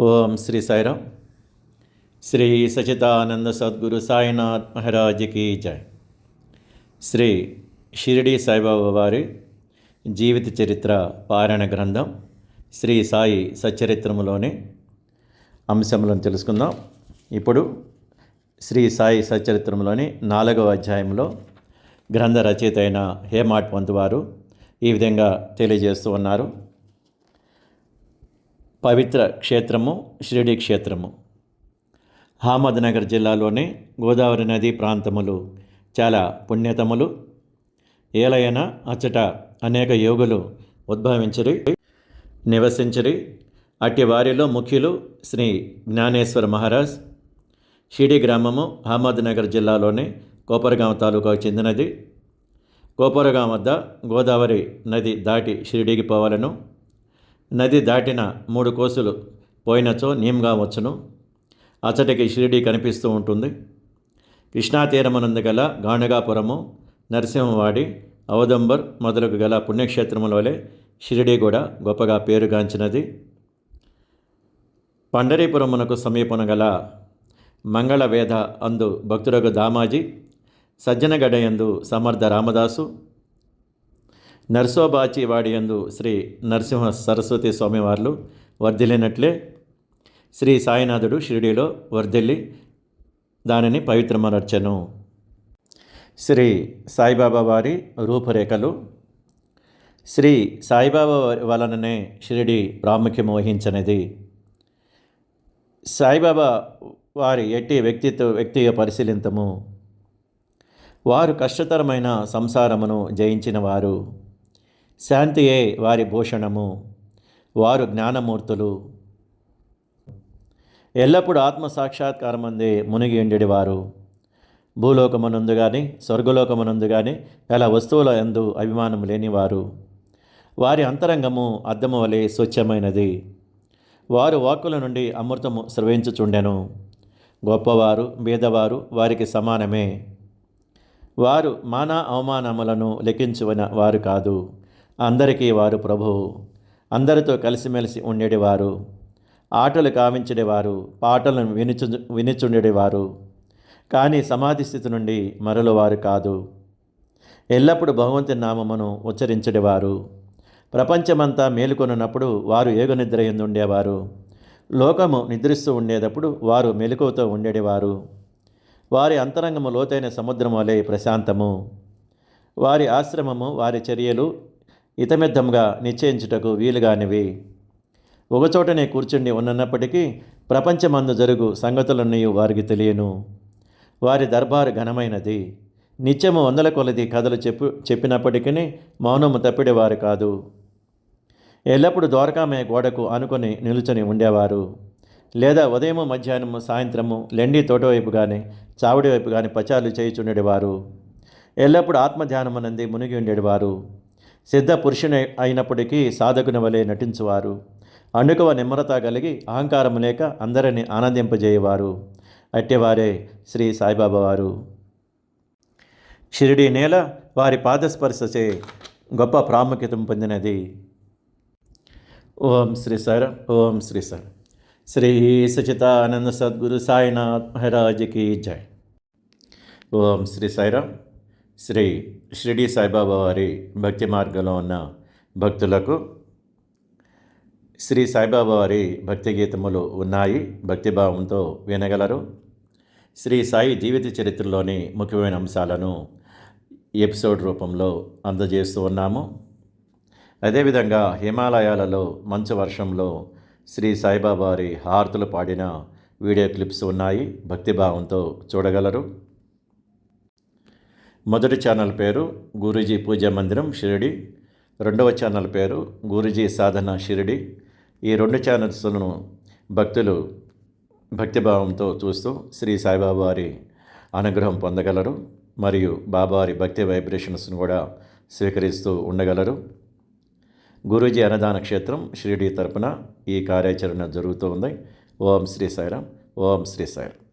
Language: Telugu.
ఓం శ్రీ సాయిరామ్. శ్రీ సచితానంద సద్గురు సాయినాథ్ మహారాజ్కి జై. శ్రీ షిరిడి సాయిబాబా వారి జీవిత చరిత్ర పారాయణ గ్రంథం శ్రీ సాయి సచరిత్రములోని అంశములను తెలుసుకుందాం. ఇప్పుడు శ్రీ సాయి సచ్చరిత్రంలోని నాలుగవ అధ్యాయంలో గ్రంథ రచయిత అయిన హేమాట్ పంత్ వారు ఈ విధంగా తెలియజేస్తూ ఉన్నారు. పవిత్ర క్షేత్రము షిరిడి క్షేత్రము. అహ్మద్నగర్ జిల్లాలోని గోదావరి నదీ ప్రాంతములు చాలా పుణ్యతములు. ఏలయన అచ్చట అనేక యోగులు ఉద్భవించరి నివసించరి. అట్టి వారిలో ముఖ్యులు శ్రీ జ్ఞానేశ్వర మహారాజ్. షిడి గ్రామము అహ్మద్నగర్ జిల్లాలోని కోపరగాం తాలూకాకు చెందినది. కోపరగాం వద్ద గోదావరి నది దాటి షిరిడికి పోవాలను. నది దాటిన మూడు కోసులు పోయినచో నీమ్గా వచ్చును. అచ్చటికి షిరిడి కనిపిస్తూ ఉంటుంది. కృష్ణాతీరమునందు గల గాణగాపురము నరసింహవాడి అవదంబర్ మొదలగు గల పుణ్యక్షేత్రముల షిరిడి కూడా గొప్పగా పేరుగాంచినది. పండరీపురమునకు సమీపన గల మంగళవేద అందు భక్తులకు దామాజీ సజ్జనగడయందు సమర్థ రామదాసు నర్సోబాచి వాడి యందు శ్రీ నరసింహ సరస్వతి స్వామివార్లు వర్ధిల్లినట్లే శ్రీ సాయినాథుడు షిరిడిలో వర్ధిల్లి దానిని పవిత్రమరచను శ్రీ సాయిబాబా వారి రూపురేఖలు శ్రీ సాయిబాబా వలననే షిరిడి ప్రాముఖ్యం వహించనిది. సాయిబాబా వారి ఎట్టి వ్యక్తిత్వ వ్యక్తిగా పరిశీలింతము. వారు కష్టతరమైన సంసారమును జయించిన వారు శాంతియే వారి భూషణము వారు జ్ఞానమూర్తులు. ఎల్లప్పుడూ ఆత్మ సాక్షాత్కారమందే మునిగి ఉండేవారు భూలోకమునందు కానీ స్వర్గలోకమునందు కానీ గల వస్తువుల ఎందు అభిమానం లేనివారు. వారి అంతరంగము అద్దము వలె స్వచ్ఛమైనది. వారు వాక్కుల నుండి అమృతము స్రవించుచుండెను. గొప్పవారు బీదవారు వారికి సమానమే. వారు మాన అవమానములను లెక్కించువన వారు కాదు. అందరికీ వారు ప్రభువు. అందరితో కలిసిమెలిసి ఉండేటివారు ఆటలు కావించేవారు. పాటలను వినుచు వినిచుండేవారు. కానీ సమాధి స్థితి నుండి మరలవారు కాదు. ఎల్లప్పుడూ భగవంతుని నామమును ఉచ్చరించేవారు. ప్రపంచమంతా మేలుకొనున్నప్పుడు వారు ఏగు ఉండేవారు. లోకము నిద్రిస్తూ ఉండేటప్పుడు వారు మెలకువతో ఉండేవారు. వారి అంతరంగము లోతైన సముద్రం వలె ప్రశాంతము. వారి ఆశ్రమము వారి చర్యలు ఇతమిద్ధంగా నిశ్చయించుటకు వీలుగానివి. ఒకచోటనే కూర్చుండి ఉన్నప్పటికీ ప్రపంచమందు జరుగు సంగతులన్నీ వారికి తెలియను. వారి దర్బారు ఘనమైనది. నిత్యము వందల కొలది కథలు చెప్పు చెప్పినప్పటికీ మౌనము తప్పిడేవారు కాదు. ఎల్లప్పుడూ ద్వారకామయ గోడకు అనుకుని నిలుచుని ఉండేవారు. లేదా ఉదయము మధ్యాహ్నము సాయంత్రము లెండి తోట వైపు కానీ చావుడి వైపు కానీ పచారులు చేయుచుండేవారు. ఎల్లప్పుడూ ఆత్మధ్యానమునంది మునిగి ఉండేవారు. సిద్ధ పురుషుని అయినప్పటికీ సాధకుని వలె నటించువారు. అణుకువ నిమ్మరత కలిగి అహంకారం లేక అందరిని ఆనందింపజేయవారు. అట్టేవారే శ్రీ సాయిబాబా వారు. షిరిడి నేల వారి పాదస్పర్శచే గొప్ప ప్రాముఖ్యత పొందినది. ఓం శ్రీ సార్ ఓం శ్రీ సార్ శ్రీ సచితానంద సద్గురు సాయినాథ్ మహారాజ్కి జై. ఓం శ్రీ సాయిరామ్ శ్రీ షిరిడి సాయిబాబా వారి భక్తి మార్గంలో ఉన్న భక్తులకు శ్రీ సాయిబాబా వారి భక్తి గీతములు ఉన్నాయి. భక్తిభావంతో వినగలరు. శ్రీ సాయి జీవిత చరిత్రలోని ముఖ్యమైన అంశాలను ఎపిసోడ్ రూపంలో అందజేస్తూ ఉన్నాము. అదేవిధంగా హిమాలయాలలో మంచు వర్షంలో శ్రీ సాయిబాబా వారి హారతులు పాడిన వీడియో క్లిప్స్ ఉన్నాయి. భక్తిభావంతో చూడగలరు. మొదటి ఛానల్ పేరు గురూజీ పూజా మందిరం షిరిడి. రెండవ ఛానల్ పేరు గురూజీ సాధన షిరిడి. ఈ రెండు ఛానల్స్ను భక్తులు భక్తిభావంతో చూస్తూ శ్రీ సాయిబాబా వారి అనుగ్రహం పొందగలరు మరియు బాబావారి భక్తి వైబ్రేషన్స్ను కూడా స్వీకరిస్తూ ఉండగలరు. గురూజీ అన్నదాన క్షేత్రం షిరిడి తరపున ఈ కార్యాచరణ జరుగుతూ ఉంది. ఓం శ్రీ సాయిరాం ఓం శ్రీ సాయిరాం